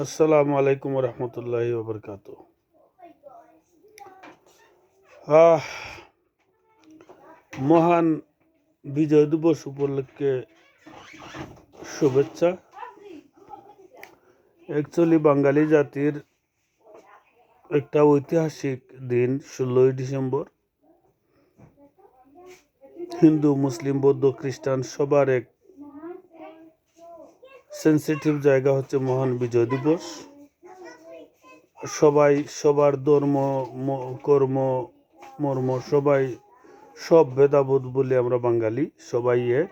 আসসালামু আলাইকুম রহমতুল্লাহ ওবরকাত মহান বিজয় দিবস উপলক্ষে শুভেচ্ছা। অ্যাকচুয়ালি বাঙালি জাতির একটা ঐতিহাসিক দিন, ষোলোই ডিসেম্বর। হিন্দু, মুসলিম, বৌদ্ধ, খ্রিস্টান সবার এক সেন্সিটিভ জায়গা হচ্ছে মহান বিজয় দিবস। সবাই, সবার ধর্ম কর্ম, মর্ম, সবাই সব ভেদাভেদ বলে আমরা বাঙালি, সবাই এক।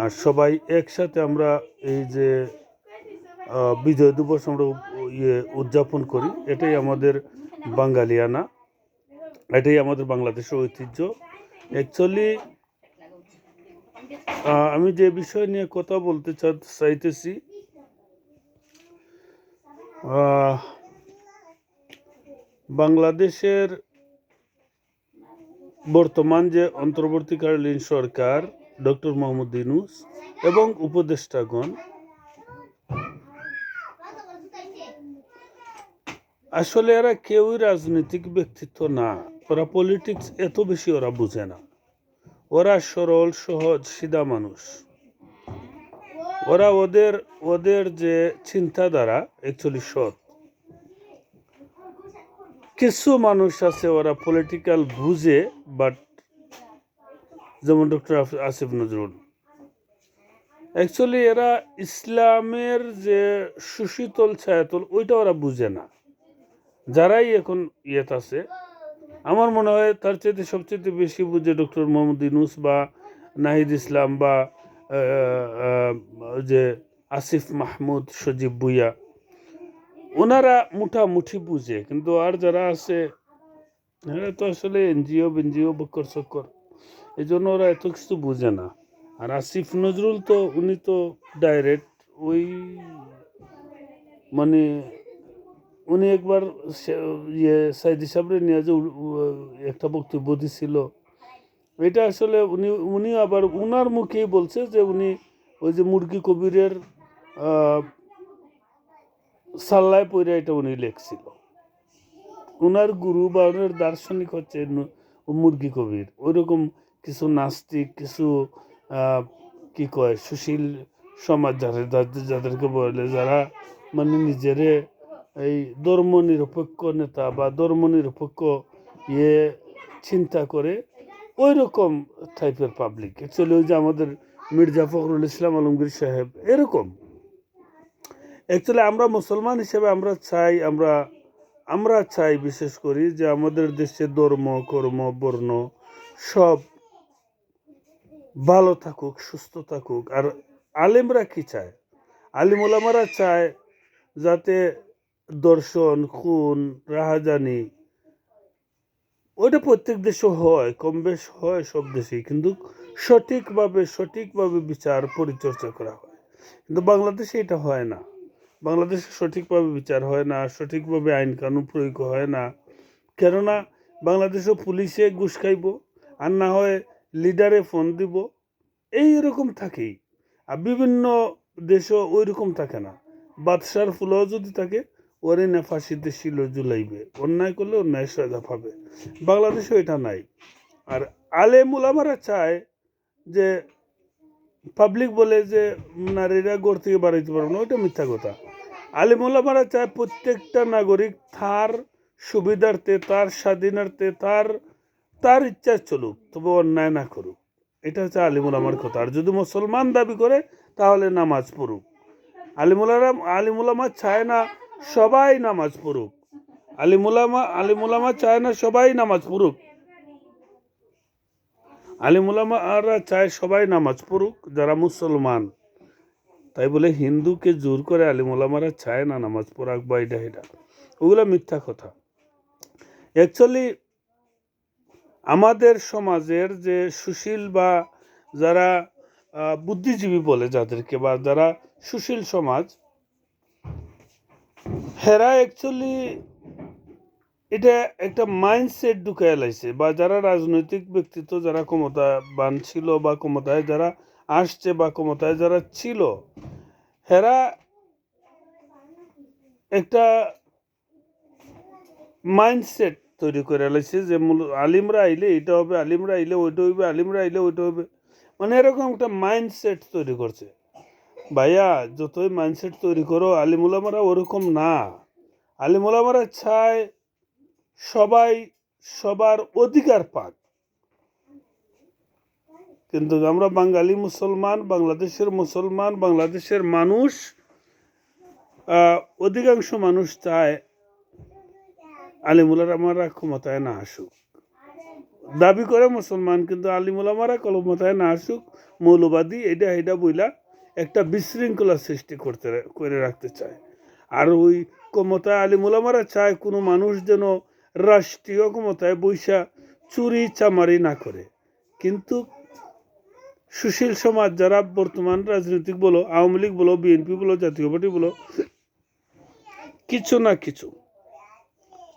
আর সবাই একসাথে আমরা এই যে বিজয় দিবস আমরা ইয়ে উদযাপন করি, এটাই আমাদের বাঙালিয়ানা, এটাই আমাদের বাংলাদেশের ঐতিহ্য। অ্যাকচুয়ালি আমি যে বিষয় নিয়ে কথা বলতে চাইতেছি বাংলাদেশের বর্তমান যে অন্তর্বর্তীকালীন সরকার, ডক্টর মোহাম্মদ ইউনূস এবং উপদেষ্টাগণ, আসলে এরা কেউই রাজনৈতিক ব্যক্তিত্ব না। ওরা পলিটিক্স এত বেশি ওরা বুঝে না। ওরা সরল, সহজ, সিধা মানুষ। ওরা ওদের ওদের যে চিন্তাধারা অ্যাকচুয়ালি সৎ। কিছু মানুষ আছে ওরা পলিটিক্যাল বুঝে বাট যেমন ডক্টর আসিফ নজরুল। অ্যাকচুয়ালি এরা ইসলামের যে সুশীতল ছায়াতল, ওইটা ওরা বুঝে না। যারাই এখন ইয়েত আছে আমার মনে হয় তার চাইতে সবচেয়ে বেশি বুঝে ডক্টর মোহাম্মদ ইনুস বা নাহিদ ইসলাম বা যে আসিফ মাহমুদ সজীব ভুইয়া, ওনারা মুঠামুঠি বুঝে, কিন্তু আর যারা আছে এরা তো আসলে এনজিও বেনজিও বকর সকর এই জন্য ওরা এত কিছু বুঝে না। আর আসিফ নজরুল তো, উনি তো ডাইরেক্ট ওই মানে উনি একবার ইয়ে সাইদি সাবরে নিয়ে যে একটা বক্তব্য দিছিল। এটা আসলে উনি উনি আবার উনার মুখেই বলছে যে উনি ওই যে মুরগি কবিরের সাল্লায় পইরা এটা উনি লেখছিল। উনার গুরু বা ওনার দার্শনিক হচ্ছে মুরগি কবির। ওইরকম কিছু নাস্তিক, কিছু কি কয়, সুশীল সমাজ যাদের- যাদেরকে বলে যারা মানে নিজেরে এই ধর্ম নিরপেক্ষ নেতা বা ধর্ম নিরপেক্ষ ইয়ে চিন্তা করে ওই রকম টাইপের পাবলিক অ্যাকচুয়ালি ওই যে আমাদের মির্জা ফখরুল ইসলাম আলমগীর সাহেব, এরকম। অ্যাকচুয়ালি আমরা মুসলমান হিসেবে আমরা চাই, আমরা আমরা চাই বিশেষ করি যে আমাদের দেশে ধর্ম, কর্ম, বর্ণ সব ভালো থাকুক, সুস্থ থাকুক। আর আলেমরা কি চায়? আলিম ওলামারা চায় যাতে দর্শন, খুন, রাহাজানি, ওইটা প্রত্যেক দেশে হয়, কম বেশ হয় সব দেশেই কিন্তু সঠিকভাবে সঠিকভাবে বিচার পরিচর্যা করা হয়। কিন্তু বাংলাদেশে এটা হয় না। বাংলাদেশে সঠিকভাবে বিচার হয় না, সঠিকভাবে আইন কানুন প্রয়োগ হয় না। কেননা বাংলাদেশে পুলিশে ঘুষ খাইব, আর না হয় লিডারে ফোন দিব, এই রকম থাকেই। আর বিভিন্ন দেশও ওই রকম থাকে না। বাদশার ফুলও যদি থাকে ওরে না ফাঁসিতে শিল জুলাইবে, অন্যায় করলে অন্যায় সাজা পাবে। বাংলাদেশে এটা নাই। আর আলে মুলামারা চায় যে পাবলিক বলে যে নারীরা গড় থেকে বাড়াইতে পারবে না, ওইটা মিথ্যা কথা। আলিমুলামারা চায় প্রত্যেকটা নাগরিক তার সুবিধার্থে, তার স্বাধীনার্থে, তার তার ইচ্ছা চলুক, তবে অন্যায় না করুক। এটা হচ্ছে আলিমুলামার কথা। আর যদি মুসলমান দাবি করে, তাহলে নামাজ পড়ুক। আলিমুলারা আলিমুলামা চায় না সবাই নামাজ পড়ুক। আলিমুলামা আলিমুলামা চায় না সবাই নামাজ পড়ুক। আলিমুলামারা চায় সবাই নামাজ পড়ুক, যারা মুসলমান। তাই বলে হিন্দুকে জোর করে আলিমুলামারা চায় না নামাজ পড়াক বা এটা এটা। ওগুলো মিথ্যা কথা। অ্যাকচুয়ালি আমাদের সমাজের যে সুশীল বা যারা বুদ্ধিজীবী বলে যাদেরকে বা যারা সুশীল সমাজ হেরা অ্যাকচুয়ালি এটা একটা মাইন্ডসেট ঢুকায় লাইছে বা যারা রাজনৈতিক ব্যক্তিত্ব, যারা ক্ষমতাবান ছিল বা ক্ষমতায় যারা আসছে বা ক্ষমতায় যারা ছিল হেরা একটা মাইন্ডসেট তৈরি করে লাইছে যে মূল- আলিমরা আইলে এটা হবে, আলিমরা আইলে ওইটা হইবে, আলিমরা আইলে ওইটা হবে মানে এরকম একটা মাইন্ডসেট তৈরি করছে। ভাইয়া, যতই মাইন্ডসেট তৈরি করো আলিমুলামারা ওরকম না। আলিমুলামারা চায় সবাই সবার অধিকার পাক। কিন্তু আমরা বাঙালি মুসলমান, বাংলাদেশের মুসলমান, বাংলাদেশের মানুষ অধিকাংশ মানুষ চায় আলিমুলার আমারা ক্ষমতায় না আসুক। দাবি করে মুসলমান, কিন্তু আলিমুলামারা ক্ষমতায় না আসুক, মৌলবাদী, এটা এটা বইলা একটা বিশৃঙ্খলা সৃষ্টি করতে করে রাখতে চায়। আর ওই ক্ষমতায় আলিমুলামারা চায় কোনো মানুষ যেন রাষ্ট্রীয় ক্ষমতায় বৈশা চুরি চামারি না করে। কিন্তু সুশীল সমাজ যারা বর্তমান রাজনৈতিক বলো, আওয়ামী লীগ বলো, বিএনপি বলো, জাতীয় পার্টি বলো, কিছু না কিছু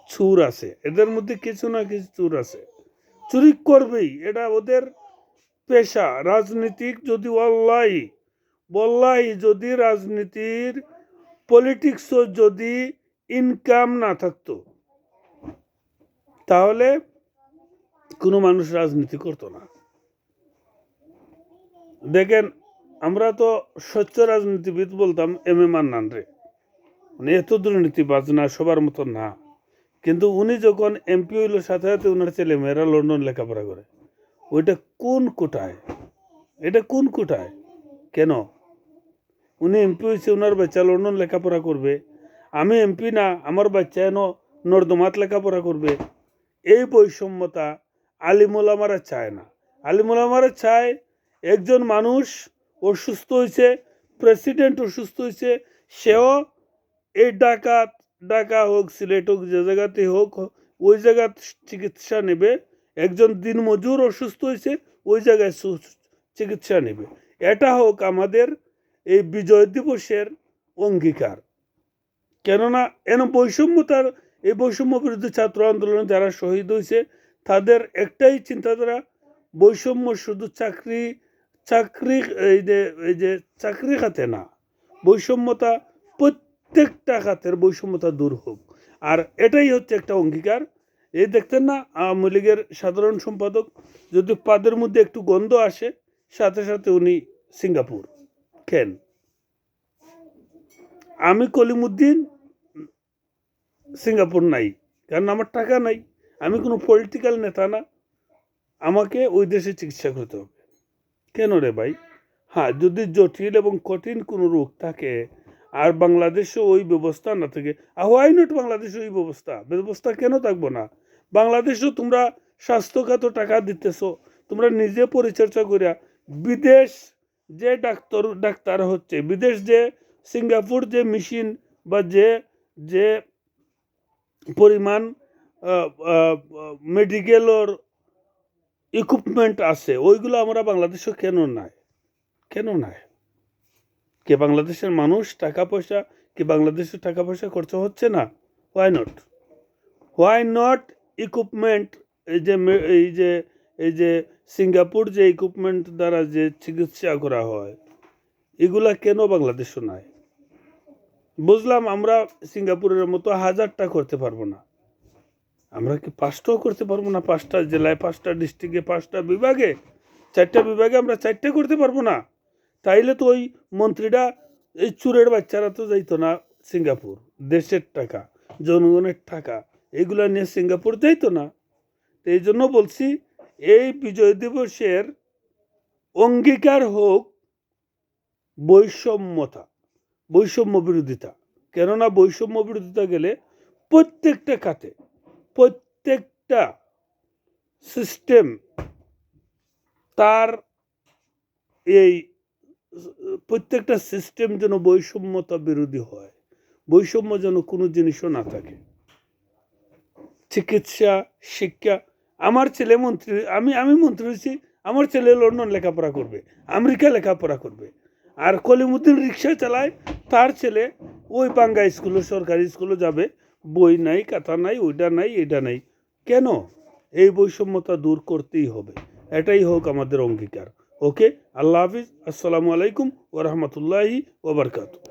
চুর আছে। এদের মধ্যে কিছু না কিছু চুর আছে। চুরি করবেই, এটা ওদের পেশা। রাজনীতিক যদি অল্লাই বল্লাই যদি রাজনীতির পলিটিক্স যদি ইনকাম না থাকতো, তাহলে কোনো মানুষ রাজনীতি করতো না। দেখেন, আমরা তো স্বচ্ছ রাজনীতিবিদ বলতাম, এম এ মান্নান রে। মানে এত দুর্নীতিবাজ না, সবার মতো না। কিন্তু উনি যখন এমপি হইল সাথে সাথে ওনার ছেলে মেয়েরা লন্ডন লেখাপড়া করে। ওইটা কোন কোটায়? এটা কোন কোটায়? কেন? উনি এমপি হয়েছে ওনার বাচ্চা লন্ডন লেখাপড়া করবে। আমি এমপি না, আমার বাচ্চা এন নর্দমাত লেখাপড়া করবে। এই বৈষম্যতা আলিমুলামারা চায় না। আলিমুলামারা চায় একজন মানুষ অসুস্থ হয়েছে, প্রেসিডেন্ট অসুস্থ হয়েছে, সেও এই ডাকাত ঢাকা হোক, সিলেট হোক, যে জায়গাতে হোক, ওই জায়গা চিকিৎসা নেবে। একজন দিনমজুর অসুস্থ হয়েছে, ওই জায়গায় চিকিৎসা নেবে। এটা হোক আমাদের এই বিজয় দিবসের অঙ্গীকার। কেননা এন বৈষম্যতার এই বৈষম্য বিরুদ্ধে ছাত্র আন্দোলনে যারা শহীদ হয়েছে, তাদের একটাই চিন্তাধারা, বৈষম্য শুধু চাকরি চাকরি, এই যে এই যে চাকরি খাতে না। বৈষম্যতা প্রত্যেকটা খাতের বৈষম্যতা দূর হোক। আর এটাই হচ্ছে একটা অঙ্গীকার। এই দেখতেন না, আওয়ামী লীগের সাধারণ সম্পাদক, যদি পাদের মধ্যে একটু গন্ধ আসে, সাথে সাথে উনি সিঙ্গাপুর। কেন? আমি কলিমুদ্দিন, সিঙ্গাপুর নাই, কারণ আমার টাকা নাই। আমি কোনো পলিটিক্যাল নেতা না। আমাকে ওই দেশে চিকিৎসা করতে হবে। কেন রে ভাই? হ্যাঁ যদি জটিল এবং কঠিন কোনো রোগ থাকে, আর বাংলাদেশে ওই ব্যবস্থা না থাকে হোয়াই নট বাংলাদেশে ওই ব্যবস্থা? ব্যবস্থা কেন থাকব না? বাংলাদেশেও তোমরা স্বাস্থ্যখাত টাকা দিতেছো, তোমরা নিজে পরিচর্যা করিয়া বিদেশ যে ডাক্তার ডাক্তার হচ্ছে, বিদেশ যে সিঙ্গাপুর যে মেশিন বা যে যে পরিমাণ মেডিকেলর ইকুইপমেন্ট আছে, ওইগুলো আমরা বাংলাদেশে কেন নাই? কেন নাই? কে বাংলাদেশের মানুষ টাকা পয়সা, কি বাংলাদেশের টাকা পয়সা খরচ হচ্ছে না? Why not why not equipment এই যে এই যে এই যে সিঙ্গাপুর যে ইকুইপমেন্ট দ্বারা যে চিকিৎসা করা হয়, এগুলা কেন বাংলাদেশে নাই? বুঝলাম আমরা সিঙ্গাপুরের মতো হাজারটা করতে পারব না। আমরা কি পাঁচটাও করতে পারব না? পাঁচটা জেলায়, পাঁচটা ডিস্ট্রিক্টে পাঁচটা বিভাগে, চারটা বিভাগে আমরা চারটে করতে পারব না? তাইলে তো ওই মন্ত্রীরা, এই চুরের বাচ্চারা তো যাইতো না সিঙ্গাপুর। দেশের টাকা, জনগণের টাকা, এগুলো নিয়ে সিঙ্গাপুর যাইতো না। তো এই জন্য বলছি এই বিজয় দিবসের অঙ্গীকার হোক বৈষম্যতা, বৈষম্য বিরোধিতা। কেননা বৈষম্য বিরোধিতা গেলে প্রত্যেকটা খাতে, প্রত্যেকটা সিস্টেম তার এই প্রত্যেকটা সিস্টেম যেন বৈষম্যতা বিরোধী হয়, বৈষম্য যেন কোনো জিনিসও না থাকে। চিকিৎসা, শিক্ষা আমার ছেলে মন্ত্রী, আমি আমি মন্ত্রী হয়েছি, আমার ছেলে লন্ডন লেখাপড়া করবে, আমেরিকা লেখাপড়া করবে। আর কলিমুদ্দিন রিক্সা চালায়, তার ছেলে ওই পাঙ্গা স্কুলে, সরকারি স্কুলে যাবে, বই নাই কাতা নাই, ওইটা নাই এটা নাই। কেন? এই বৈষম্যতা দূর করতেই হবে। এটাই হোক আমাদের অঙ্গীকার। ওকে? আল্লাহ হাফিজ। আসসালামু আলাইকুম ওরহমতুল্লাহি ওবরকাতু